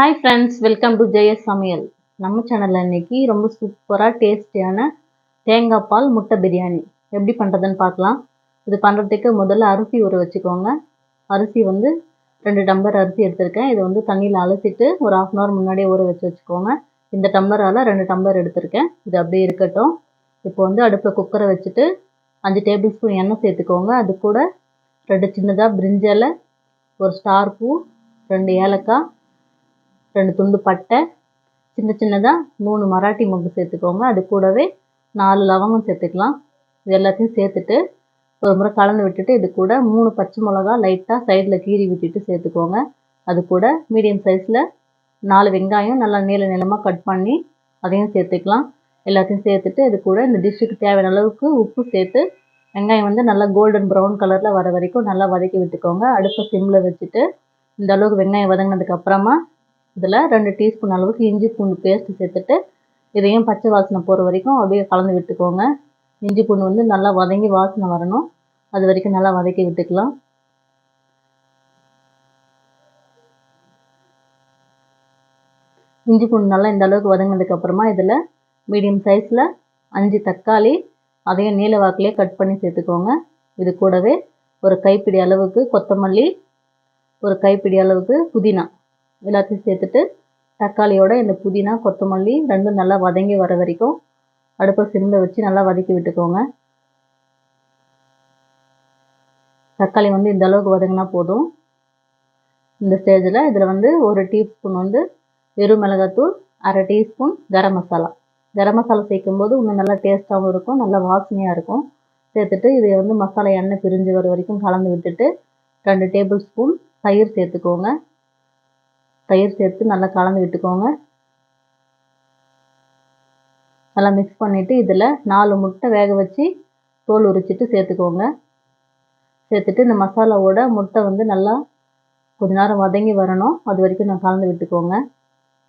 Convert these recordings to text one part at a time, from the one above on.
Hi friends welcome to ஜெய சமையல். நம்ம சேனலில் இன்றைக்கி ரொம்ப சூப்பராக டேஸ்டியான தேங்காய் பால் முட்டை பிரியாணி. எப்படி பண்ணுறதுன்னு பார்க்கலாம். இது பண்ணுறதுக்கு முதல்ல அரிசி ஊற வச்சுக்கோங்க. அரிசி வந்து ரெண்டு டம்ளர் அரிசி எடுத்திருக்கேன். இதை வந்து தண்ணியில் அலசிட்டு ஒரு ஆஃப் அன் ஹவர் முன்னாடியே ஊற வச்சு வச்சுக்கோங்க. இந்த டம்ளரால் ரெண்டு டம்ளர் எடுத்திருக்கேன். இது அப்படியே இருக்கட்டும். இப்போ வந்து அடுப்பில் குக்கரை வச்சுட்டு அஞ்சு டேபிள் ஸ்பூன் எண்ணெய் சேர்த்துக்கோங்க. அது கூட ரெண்டு சின்னதாக பிரிஞ்சலை ஒரு ஸ்டார் பூ ரெண்டு ஏலக்காய் ரெண்டு துண்டு பட்டை சின்ன சின்னதாக மூணு மராட்டி மொக்கு சேர்த்துக்கோங்க. அது கூடவே நாலு லவங்கம் சேர்த்துக்கலாம். இது எல்லாத்தையும் சேர்த்துட்டு ஒரு முறை கலந்து விட்டுட்டு இது கூட மூணு பச்சை மிளகா லைட்டாக சைடில் கீறி விட்டுட்டு சேர்த்துக்கோங்க. அது கூட மீடியம் சைஸில் நாலு வெங்காயம் நல்லா நீள நீளமாக கட் பண்ணி அதையும் சேர்த்துக்கலாம். எல்லாத்தையும் சேர்த்துட்டு இது கூட இந்த டிஷ்ஷுக்கு தேவையான அளவுக்கு உப்பு சேர்த்து வெங்காயம் வந்து நல்லா கோல்டன் ப்ரௌன் கலரில் வர வரைக்கும் நல்லா வதக்கி விட்டுக்கோங்க. அடுப்பை சிம்மில் வச்சுட்டு இந்த அளவுக்கு வெங்காயம் வதங்கினதுக்கு அப்புறமா இதில் ரெண்டு டீஸ்பூன் அளவுக்கு இஞ்சி பூண்டு பேஸ்ட்டு சேர்த்துட்டு இதையும் பச்சை வாசனை போகிற வரைக்கும் அப்படியே கலந்து விட்டுக்கோங்க. இஞ்சி பூண்டு வந்து நல்லா வதங்கி வாசனை வரணும். அது வரைக்கும் நல்லா வதக்கி விட்டுக்கலாம். இஞ்சி பூண்டு நல்லா இந்த அளவுக்கு வதங்கினதுக்கப்புறமா இதில் மீடியம் சைஸில் அஞ்சு தக்காளி அதையும் நீல வாக்கிலே கட் பண்ணி சேர்த்துக்கோங்க. இது கூடவே ஒரு கைப்பிடி அளவுக்கு கொத்தமல்லி ஒரு கைப்பிடி அளவுக்கு புதினா. எல்லாத்தையும் சேர்த்துட்டு தக்காளியோட இந்த புதினா கொத்தமல்லி ரெண்டும் நல்லா வதங்கி வர வரைக்கும் அடுப்பை சிம்மில் வச்சு நல்லா வதக்கி விட்டுக்கோங்க. தக்காளி வந்து இந்த அளவுக்கு வதங்கினா போதும். இந்த ஸ்டேஜில் இதில் வந்து ஒரு டீஸ்பூன் வந்து வெறும் மிளகாத்தூள் அரை டீஸ்பூன் கரம் மசாலா. கரம் மசாலா சேர்க்கும் போது இன்னும் நல்லா டேஸ்ட்டாகவும் இருக்கும் நல்லா வாசனையாக இருக்கும். சேர்த்துட்டு இதை வந்து மசாலா எண்ணெய் பிரிஞ்சு வர வரைக்கும் கலந்து விட்டுட்டு ரெண்டு டேபிள் ஸ்பூன் தயிர் சேர்த்துக்கோங்க. தயிர் சேர்த்து நல்லா கலந்து விட்டுக்கோங்க. நல்லா மிக்ஸ் பண்ணிவிட்டு இதில் நாலு முட்டை வேக வச்சு தோல் உரிச்சிட்டு சேர்த்துக்கோங்க. சேர்த்துட்டு இந்த மசாலாவோட முட்டை வந்து நல்லா கொஞ்ச நேரம் வதங்கி வரணும். அது வரைக்கும் நான் கலந்து விட்டுக்கோங்க.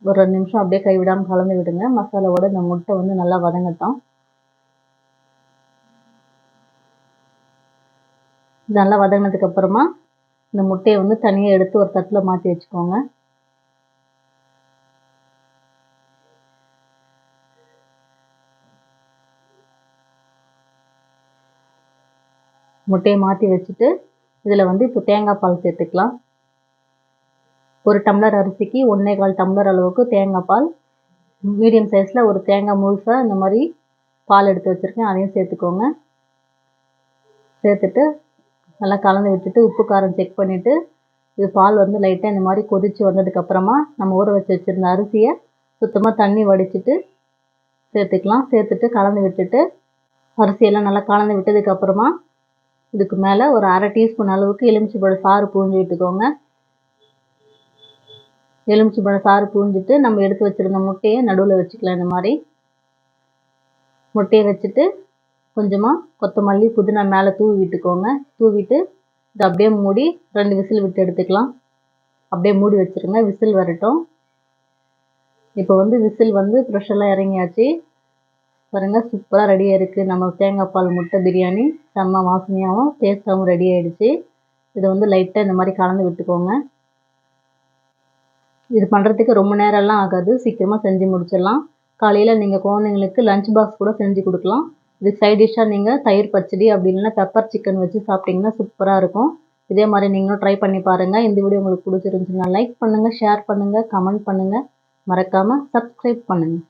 ஒரு ரெண்டு நிமிஷம் அப்படியே கைவிடாமல் கலந்து விடுங்க. மசாலாவோட இந்த முட்டை வந்து நல்லா வதங்கட்டும். நல்லா வதங்கினதுக்கப்புறமா இந்த முட்டையை வந்து தனியாக எடுத்து ஒரு தட்டில் மாற்றி வச்சுக்கோங்க. முட்டையை மாற்றி வச்சுட்டு இதில் வந்து இப்போ தேங்காய் பால் சேர்த்துக்கலாம். ஒரு டம்ளர் அரிசிக்கு ஒன்றே கால் டம்ளர் அளவுக்கு தேங்காய் பால். மீடியம் சைஸில் ஒரு தேங்காய் முழுசாக இந்த மாதிரி பால் எடுத்து வச்சுருக்கேன். அதையும் சேர்த்துக்கோங்க. சேர்த்துட்டு நல்லா கலந்து விட்டுட்டு உப்பு காரம் செக் பண்ணிவிட்டு இது பால் வந்து லைட்டாக இந்த மாதிரி கொதித்து வந்ததுக்கப்புறமா நம்ம ஊற வச்சு வச்சுருந்த அரிசியை சுத்தமாக தண்ணி வடிச்சிட்டு சேர்த்துக்கலாம். சேர்த்துட்டு கலந்து விட்டுட்டு அரிசியெல்லாம் நல்லா கலந்து விட்டதுக்கப்புறமா இதுக்கு மேலே ஒரு அரை டீஸ்பூன் அளவுக்கு எலுமிச்சைப்பழ சாறு பூஞ்சி விட்டுக்கோங்க எலுமிச்சைப்பழ சாறு பூஞ்சிட்டு நம்ம எடுத்து வச்சுருந்த முட்டையை நடுவில் வச்சுக்கலாம் இந்த மாதிரி. முட்டையை வச்சுட்டு கொஞ்சமாக கொத்தமல்லி புதினா மேலே தூவி விட்டுக்கோங்க தூவிட்டு இதை அப்படியே மூடி ரெண்டு விசில் விட்டு எடுத்துக்கலாம். அப்படியே மூடி வச்சுருங்க. விசில் வரட்டும். இப்போ வந்து விசில் வந்து ஃப்ரெஷ்ஷெல்லாம் இறங்கியாச்சு. பாருங்கள் சூப்பராக ரெடியாக இருக்குது நம்ம தேங்காய் பால் முட்டை பிரியாணி செம்ம வாசனையாகவும் டேஸ்ட்டாகவும் ரெடி ஆகிடுச்சு இதை வந்து லைட்டாக இந்த மாதிரி கலந்து விட்டுக்கோங்க. இது பண்ணுறதுக்கு ரொம்ப நேரம்லாம் ஆகாது. சீக்கிரமாக செஞ்சு முடிச்சிடலாம். காலையில் நீங்கள் குழந்தைங்களுக்கு லஞ்ச் பாக்ஸ் கூட செஞ்சு கொடுக்கலாம். இதுக்கு சைட் டிஷ்ஷாக நீங்கள் தயிர் பச்சடி அப்படி இல்லைன்னா பெப்பர் சிக்கன் வச்சு சாப்பிட்டிங்கன்னா சூப்பராக இருக்கும். இதே மாதிரி நீங்களும் ட்ரை பண்ணி பாருங்கள் இந்த வீடியோ உங்களுக்கு பிடிச்சிருந்துச்சுன்னா லைக் பண்ணுங்கள் ஷேர் பண்ணுங்கள் கமெண்ட் பண்ணுங்கள் மறக்காமல் சப்ஸ்கிரைப் பண்ணுங்கள்